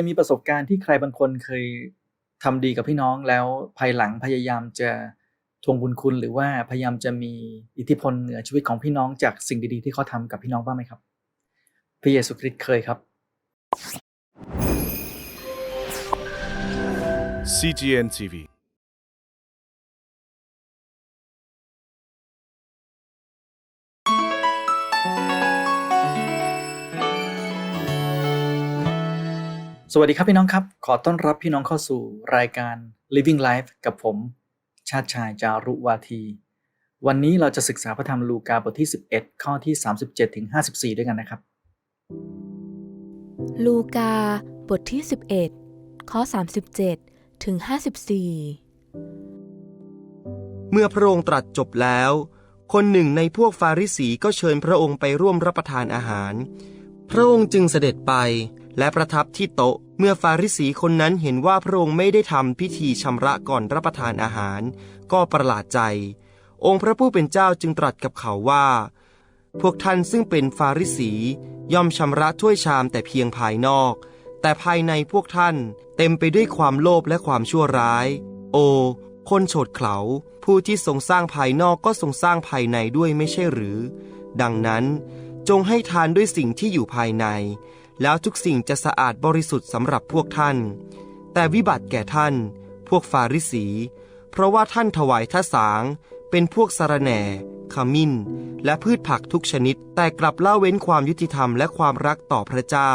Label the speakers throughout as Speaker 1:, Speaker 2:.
Speaker 1: ยมีประสบการณ์ที่ใครบางคนเคยทำดีกับพี่น้องแล้วภายหลังพยายามจะทวงบุญคุณ หรือว่าพยายามจะมีอิทธิพลเหนือชีวิตของพี่น้องจากสิ่งดีๆ ที่เขาทำกับพี่น้องบ้างไหมครับพระเยซูคริสต์เคยครับ
Speaker 2: CGN TV
Speaker 1: สวัสดีครับพี่น้องครับ ขอต้อนรับพี่น้องเข้าสู่รายการ Living Life กับผม ชาติชายจารุวาที วันนี้เราจะศึกษาพระธรรมลูกาบทที่ 11 ข้อที่ 37ถึง54 ด้วยกันนะครับ
Speaker 3: ลูกาบทที่ 11 ข้อ 37ถึง54
Speaker 4: เมื่อพระองค์ตรัสจบแล้ว คนหนึ่งในพวกฟาริสีก็เชิญพระองค์ไปร่วมรับประทานอาหาร พระองค์จึงเสด็จไป และประทับที่โต๊ะ เมื่อฟาริสีคนนั้นเห็นว่าพระองค์ไม่ได้ทำพิธีชำระก่อนรับประทานอาหาร ก็ประหลาดใจ องค์พระผู้เป็นเจ้าจึงตรัสกับเขาว่า พวกท่านซึ่งเป็นฟาริสีย่อมชำระถ้วยชามแต่เพียงภายนอก แต่ภายในพวกท่านเต็มไปด้วยความโลภและความชั่วร้าย โอ คนโฉดเขลาผู้ที่ทรงสร้างภายนอกก็ทรงสร้างภายในด้วยไม่ใช่หรือ ดังนั้น จงให้ทานด้วยสิ่งที่อยู่ภายใน แล้วทุกสิ่งจะสะอาดบริสุทธิ์สำหรับพวกท่าน แต่วิบัติแก่ท่าน พวกฟาริสี เพราะว่าท่านถวายทสาง เป็นพวกสารแหน่ ขมิ้น และพืชผักทุกชนิด แต่กลับละเว้นความยุติธรรมและความรักต่อพระเจ้า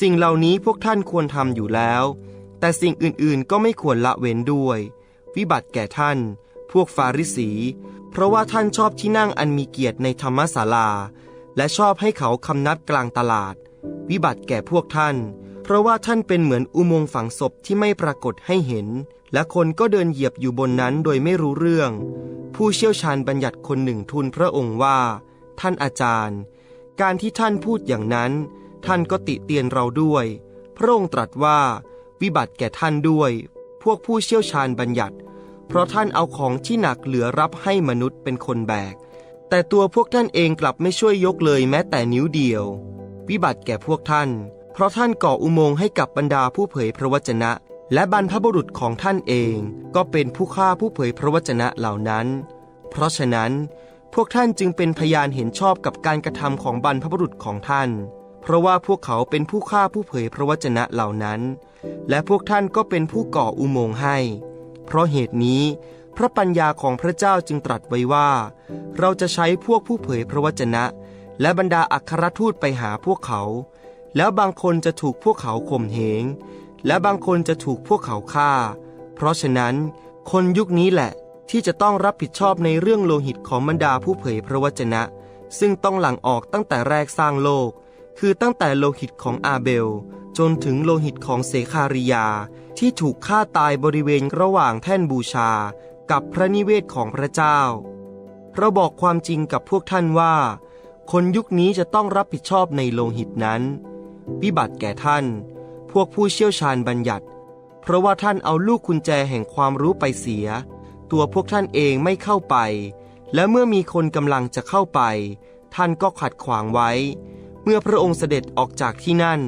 Speaker 4: สิ่งเหล่านี้พวกท่านควรทำอยู่แล้ว แต่สิ่งอื่นๆก็ไม่ควรละเว้นด้วย วิบัติแก่ท่าน พวกฟาริสี เพราะว่าท่านชอบที่นั่งอันมีเกียรติในธรรมศาลา และชอบให้เขาคำนับกลางตลาด วิบัติแก่พวกท่าน เพราะว่าท่านเป็นเหมือนอุโมงค์ฝังศพที่ไม่ปรากฏให้เห็น และคนก็เดินเหยียบอยู่บนนั้นโดยไม่รู้เรื่อง ผู้เชี่ยวชาญบัญญัติคนหนึ่งทูลพระองค์ว่า ท่านอาจารย์ การที่ท่านพูดอย่างนั้น ท่านก็ติเตียนเราด้วย พระองค์ตรัสว่า วิบัติแก่ท่านด้วย พวกผู้เชี่ยวชาญบัญญัติ เพราะท่านเอาของที่หนักเหลือรับให้มนุษย์เป็นคนแบกแต่ตัวพวกท่านเองกลับไม่ช่วยยกเลยแม้แต่นิ้วเดียว วิบัติแก่พวกท่าน เพราะท่านก่ออุโมงค์ให้กับบรรดาผู้เผยพระวจนะ และบรรพบุรุษของท่านเอง ก็เป็นผู้ฆ่าผู้เผยพระวจนะเหล่านั้น เพราะฉะนั้น พวกท่านจึงเป็นพยานเห็นชอบกับการกระทำของบรรพบุรุษของท่าน เพราะว่าพวกเขาเป็นผู้ฆ่าผู้เผยพระวจนะเหล่านั้น และพวกท่านก็เป็นผู้ก่ออุโมงค์ให้ เพราะเหตุนี้พระปัญญาของพระเจ้าจึงตรัสไว้ว่า เราจะใช้พวกผู้เผยพระวจนะ และบรรดาอัครทูตไปหาพวกเขา แล้วบางคนจะถูกพวกเขาข่มเหง และบางคนจะถูกพวกเขาฆ่า เพราะฉะนั้น คนยุคนี้แหละที่จะต้องรับผิดชอบในเรื่องโลหิตของบรรดาผู้เผยพระวจนะ ซึ่งต้องหลั่งออกตั้งแต่แรกสร้างโลก คือตั้งแต่โลหิตของอาเบล จนถึงโลหิตของเสคาริยา ที่ถูกฆ่าตายบริเวณระหว่างแท่นบูชา กับพระนิเวศของพระเจ้าเราบอกความจริงกับพวกท่านว่า คนยุคนี้จะต้องรับผิดชอบในโลหิตนั้น วิบัติแก่ท่าน พวกผู้เชี่ยวชาญบัญญัติ เพราะว่าท่านเอาลูกกุญแจแห่งความรู้ไปเสีย ตัวพวกท่านเองไม่เข้าไป และเมื่อมีคนกำลังจะเข้าไป ท่านก็ขัดขวางไว้ เมื่อพระองค์เสด็จออกจากที่นั่น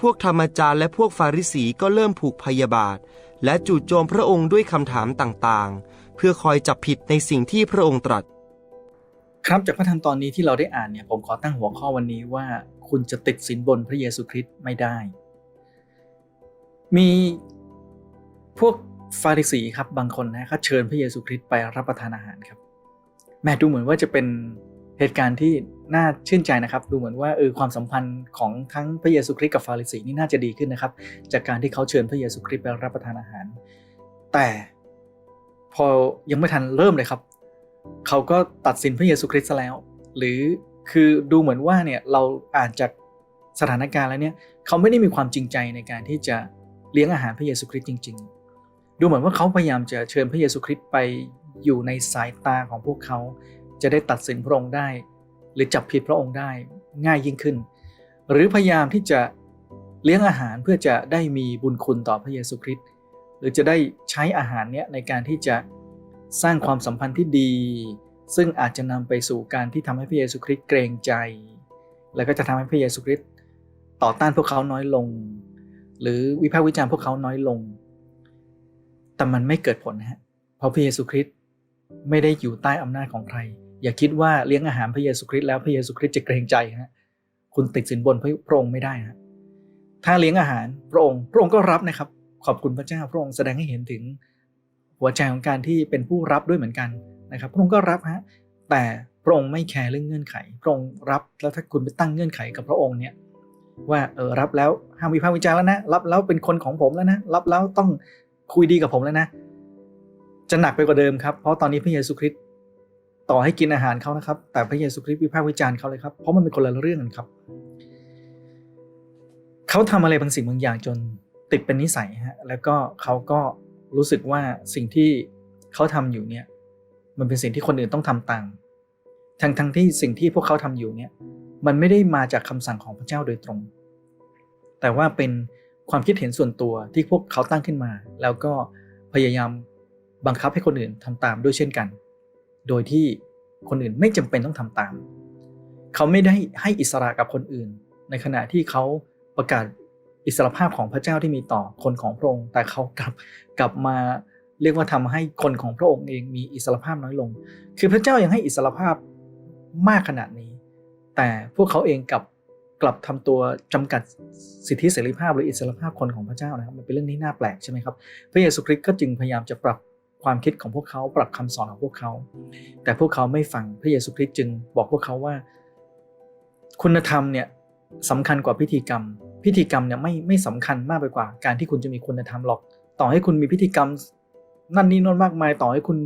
Speaker 4: พวกธรรมจารย์และพวกฟาริสีก็เริ่มผูกพยาบาท และจู่โจมพระองค์ด้วยคำถามต่างๆ เพื่อคอยจับผิดในสิ่งที่พระองค์ตรัส
Speaker 1: ครับจากพระธรรมตอนนี้ที่เราได้อ่านเนี่ยผมขอตั้งหัวข้อวันนี้ว่าคุณจะติดสินบนพระเยซูคริสต์ไม่ได้ มีพวกฟาริสีครับบางคนนะเขาเชิญพระเยซูคริสต์ไปรับประทานอาหารครับ แม่ดูเหมือนว่าจะเป็นเหตุการณ์ที่น่าชื่นใจนะครับ ดูเหมือนว่าเออความสัมพันธ์ของทั้งพระเยซูคริสต์กับฟาริสีนี่น่าจะดีขึ้นนะครับ จากการที่เขาเชิญพระเยซูคริสต์ไปรับประทานอาหาร แต่พอยังไม่ทันเริ่มเลยครับ เขาก็ตัดสินพระเยซูคริสต์แล้ว หรือคือดูเหมือนว่าเนี่ยเราอ่านจากสถานการณ์แล้วเนี่ยเขาไม่ได้มีความจริงใจในการที่จะเลี้ยงอาหารพระเยซูคริสต์จริง ๆ ดูเหมือนว่าเขาพยายามจะเชิญพระเยซูคริสต์ไปอยู่ในสายตาของพวกเขา จะได้ตัดสินพระองค์ได้ หรือจับผิดพระองค์ได้ง่ายยิ่งขึ้น หรือพยายามที่จะเลี้ยงอาหารเพื่อจะได้มีบุญคุณต่อพระเยซูคริสต์หรือจะได้ใช้อาหารเนี้ยในการที่จะ สร้างความสัมพันธ์ที่ดี ซึ่งอาจจะนำไปสู่การที่ทำให้พระเยซูคริสต์เกรงใจ แล้วก็จะทำให้พระเยซูคริสต์ต่อต้านพวกเขาน้อยลง หรือวิพากษ์วิจารณ์พวกเขาน้อยลง แต่มันไม่เกิดผลนะฮะเพราะพระเยซูคริสต์ไม่ได้อยู่ใต้อำนาจของใคร อย่าคิดว่าเลี้ยงอาหารพระเยซูคริสต์แล้วพระเยซูคริสต์จะเกรงใจฮะคุณติดสินบนพระองค์ไม่ได้ฮะถ้าเลี้ยงอาหารพระองค์พระองค์ก็รับนะครับ ขอบคุณพระเจ้าพระองค์แสดงให้เห็นถึง หัวใจของการที่เป็นผู้รับด้วยเหมือนกันนะครับพระองค์ก็รับฮะแต่พระองค์ไม่แคร์เรื่องเงื่อนไขพระองค์รับแล้วถ้าคุณไปตั้งเงื่อนไขกับพระองค์เนี่ยว่าเออรับแล้วห้ามวิพากษ์วิจารณ์แล้วนะรับแล้วเป็นคนของผมแล้วนะรับแล้วต้องคุยดีกับผมแล้วนะ จะหนักไปกว่าเดิมครับเพราะตอนนี้พระเยซูคริสต์ต่อให้กินอาหารเขานะครับ แต่พระเยซูคริสต์วิพากษ์วิจารณ์เขาเลยครับเพราะมันเป็นคนละเรื่องกันครับเขาทำอะไรบางสิ่งบางอย่างจนติดเป็นนิสัยฮะแล้วก็เขาก็ รู้สึกว่าสิ่งที่เขาทำอยู่เนี่ย มันเป็นสิ่งที่คนอื่นต้องทำตามทั้งทั้งที่สิ่งที่พวกเขาทำอยู่เนี่ย มันไม่ได้มาจากคำสั่งของพระเจ้าโดยตรง แต่ว่าเป็นความคิดเห็นส่วนตัวที่พวกเขาตั้งขึ้นมา แล้วก็พยายามบังคับให้คนอื่นทำตามด้วยเช่นกัน โดยที่คนอื่นไม่จำเป็นต้องทำตาม เขาไม่ได้ให้อิสระกับคนอื่น ในขณะที่เขาประกาศ อิสรภาพของพระเจ้าที่มีต่อคนของพระองค์ แต่เขากลับกลับมาเรียกว่าทำให้คนของพระองค์เองมีอิสรภาพน้อยลง คือพระเจ้ายังให้อิสรภาพมากขนาดนี้ แต่พวกเขาเองกลับกลับทำตัวจำกัดสิทธิเสรีภาพหรืออิสรภาพคนของพระเจ้านะครับ มันเป็นเรื่องที่น่าแปลกใช่ไหมครับ พระเยซูคริสต์ก็จึงพยายามจะปรับความคิดของพวกเขาปรับคำสอนของพวกเขา แต่พวกเขาไม่ฟังพระเยซูคริสต์จึงบอกพวกเขาว่า คุณธรรมเนี่ยสำคัญกว่าพิธีกรรม พิธีกรรมเนี่ยไม่ไม่สำคัญมากไปกว่า การที่คุณจะมีคุณธรรมหรอก ต่อให้คุณมีพิธีกรรม นั่นนี่นนมากมาย ต่อให้คุณ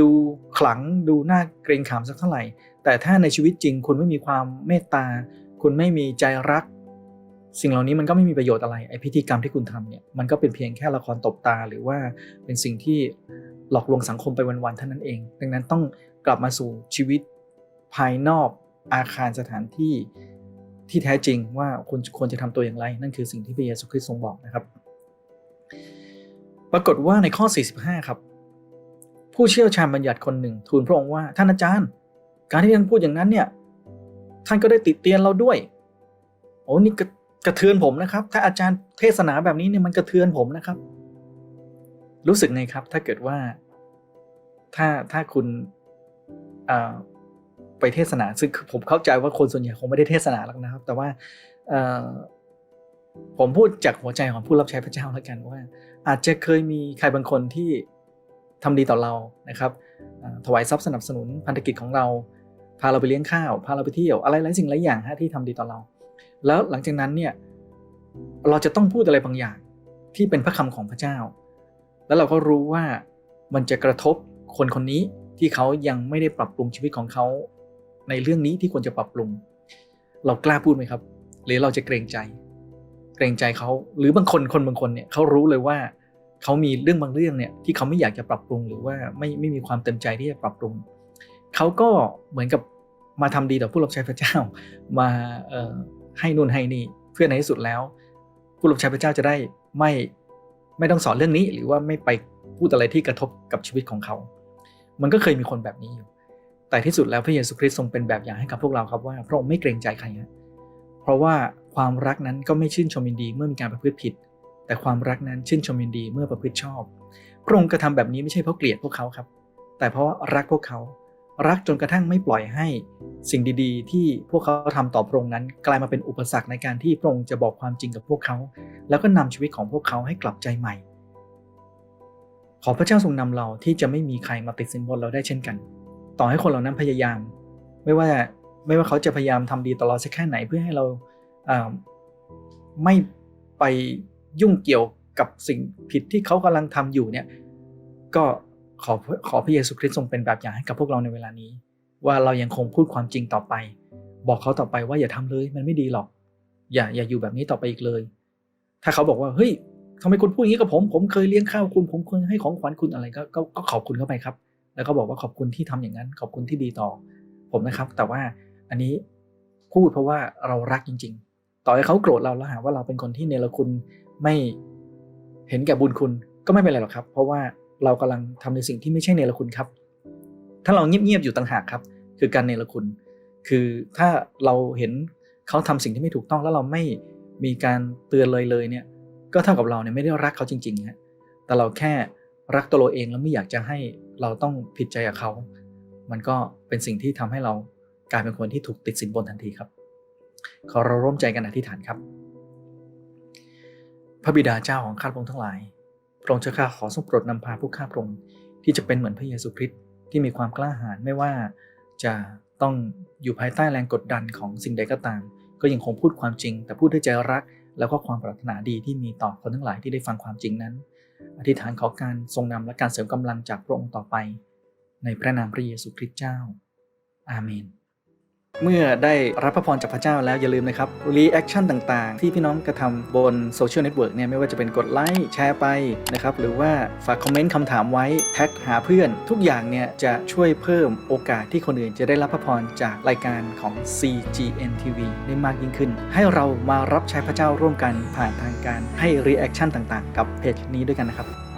Speaker 1: ดูขลังดูน่าเกรงขามสักเท่าไหร่ แต่ถ้าในชีวิตจริงคุณไม่มีความเมตตา คุณไม่มีใจรัก สิ่งเหล่านี้มันก็ไม่มีประโยชน์อะไรไอพิธีกรรมที่คุณทำเนี่ยมันก็เป็นเพียงแค่ละครตบตาหรือว่าเป็นสิ่งที่หลอกลวงสังคมไปวันๆเท่านั้นเอง ดังนั้นต้องกลับมาสู่ชีวิตภายนอกอาคารสถานที่ ที่แท้จริงว่าคุณควรจะทำตัวอย่างไร นั่นคือสิ่งที่พระเยซูคริสต์ทรงบอกนะครับ ปรากฏว่าในข้อ 45 ครับ ผู้เชี่ยวชาญบัญญัติคนหนึ่ง ทูลพระองค์ว่าท่านอาจารย์ การที่ท่านพูดอย่างนั้นเนี่ยท่านก็ได้ติดเตียนเราด้วยโอ้นี่กระกระเทือนผมนะครับ ถ้าอาจารย์เทศนาแบบนี้เนี่ยมันกระเทือนผมนะครับ รู้สึกไงครับ ถ้าเกิดว่าถ้าถ้าคุณ ไปเทศนาซึ่งผมเข้าใจว่าคนส่วนใหญ่คงไม่ได้เทศนาหรอกนะครับ แต่ว่าผมพูดจากหัวใจของผู้รับใช้พระเจ้าแล้วกันว่า อาจจะเคยมีใครบางคนที่ทำดีต่อเรานะครับถวายทรัพย์สนับสนุนพันธกิจของเรา พาเราไปเลี้ยงข้าวพาเราไปเที่ยวอะไรหลายสิ่งหลายอย่างฮะที่ทำดีต่อเรา แล้วหลังจากนั้นเนี่ยเราจะต้องพูดอะไรบางอย่างที่เป็นพระคำของพระเจ้า แล้วเราก็รู้ว่ามันจะกระทบคนคนนี้ที่เขายังไม่ได้ปรับปรุงชีวิตของเขา ในเรื่องนี้ที่ควรจะปรับปรุง เรากล้าพูดไหมครับ หรือเราจะเกรงใจ เกรงใจเขาหรือบางคนคนบางคนเนี่ยเขารู้เลยว่าเขามีเรื่องบางเรื่องเนี่ยที่เขาไม่อยากจะปรับปรุงหรือว่าไม่ไม่มีความเต็มใจที่จะปรับปรุงเขาก็เหมือนกับมาทำดีต่อผู้รับใช้พระเจ้า มาให้นู่นให้นี่เพื่อในที่สุดแล้ว ผู้รับใช้พระเจ้าจะได้ไม่ไม่ต้องสอนเรื่องนี้ หรือว่าไม่ไปพูดอะไรที่กระทบกับชีวิตของเขา มันก็เคยมีคนแบบนี้อยู่ แต่ที่สุดแล้วพระเยซูคริสต์ทรงเป็นแบบอย่างให้กับพวกเราครับว่าพระองค์ไม่เกรงใจใครนะเพราะว่าความรักนั้นก็ไม่ชื่นชมยินดีเมื่อมีการประพฤติผิด แต่ความรักนั้นชื่นชมยินดีเมื่อประพฤติชอบ พระองค์กระทำแบบนี้ไม่ใช่เพราะเกลียดพวกเขาครับ แต่เพราะรักพวกเขา รักจนกระทั่งไม่ปล่อยให้สิ่งดีๆ ที่พวกเขาทำต่อพระองค์นั้น กลายมาเป็นอุปสรรคในการที่พระองค์จะบอกความจริงกับพวกเขา แล้วก็นำชีวิตของพวกเขาให้กลับใจใหม่ ขอพระเจ้าทรงนำเราที่จะไม่มีใครมาติดสินบนเราได้เช่นกัน ต่อให้คนเหล่านั้นพยายาม ไม่ว่าไม่ว่าเขาจะพยายามทำดีต่อเราสักแค่ไหนเพื่อให้เราไม่ไปยุ่งเกี่ยวกับสิ่งผิดที่เขากำลังทำอยู่เนี่ยก็ขอขอพระเยซูคริสต์ทรงเป็นแบบอย่างให้กับพวกเราในเวลานี้ ว่าเรายังคงพูดความจริงต่อไป บอกเขาต่อไปว่าอย่าทำเลยมันไม่ดีหรอก อย่าอย่าอยู่แบบนี้ต่อไปอีกเลย ถ้าเขาบอกว่าเฮ้ยทำไมคุณพูดอย่างนี้กับผม ผมเคยเลี้ยงข้าวคุณ ผมเคยให้ของขวัญคุณอะไรก็ก็ก็ขอบคุณเข้าไปครับ แล้วก็บอกว่าขอบคุณที่ทำอย่างนั้น ขอบคุณที่ดีต่อ ผมนะครับ แต่ว่าอันนี้พูดเพราะว่าเรารักจริง ๆ ต่อให้เขาโกรธเราแล้วหาว่าเราเป็นคนที่เนรคุณไม่เห็นแก่บุญคุณก็ไม่เป็นไรหรอกครับ เพราะว่าเรากำลังทำในสิ่งที่ไม่ใช่เนรคุณครับ ถ้าเราเงียบๆอยู่ต่างหากครับ คือการเนรคุณ คือถ้าเราเห็นเขาทำสิ่งที่ไม่ถูกต้องแล้วเราไม่มีการเตือนเลยเลยเนี่ย ก็เท่ากับเราเนี่ยไม่ได้รักเขาจริงๆฮะแต่เราแค่รักตัวเราเองแล้วไม่อยากจะให้ เราต้องผิดใจกับเขา มันก็เป็นสิ่งที่ทำให้เรากลายเป็นคนที่ถูกติดสินบนทันทีครับ ขอเราร่วมใจกันอธิษฐานครับ พระบิดาเจ้าของข้าพระองค์ทั้งหลาย พระองค์เจ้าข้าขอทรงโปรดนำพาผู้ข้าพระองค์ที่จะเป็นเหมือนพระเยซูคริสต์ที่มีความกล้าหาญไม่ว่าจะต้องอยู่ภายใต้แรงกดดันของสิ่งใดก็ตาม ก็ยังคงพูดความจริง แต่พูดด้วยใจรัก แล้วก็ความปรารถนาดีที่มีต่อคนทั้งหลายที่ได้ฟังความจริงนั้น อธิษฐานขอการทรงนำและการเสริมกำลังจากพระองค์ต่อไป ในพระนามพระเยซูคริสต์เจ้า อาเมน เมื่อได้รับพระพรจากพระเจ้าแล้วอย่าลืมนะครับ รีแอคชั่นต่างๆ ที่พี่น้องกระทำบนโซเชียลเน็ตเวิร์กเนี่ยไม่ว่าจะเป็นกดไลค์แชร์ไปนะครับ หรือว่าฝากคอมเมนต์คำถามไว้ แท็กหาเพื่อน ทุกอย่างเนี่ยจะช่วยเพิ่มโอกาสที่คนอื่นจะได้รับพระพรจากรายการของ CGN TV ได้มากยิ่งขึ้น ให้เรามารับใช้พระเจ้าร่วมกันผ่านทางการให้รีแอคชั่นต่างๆ กับเพจนี้ด้วยกันนะครับ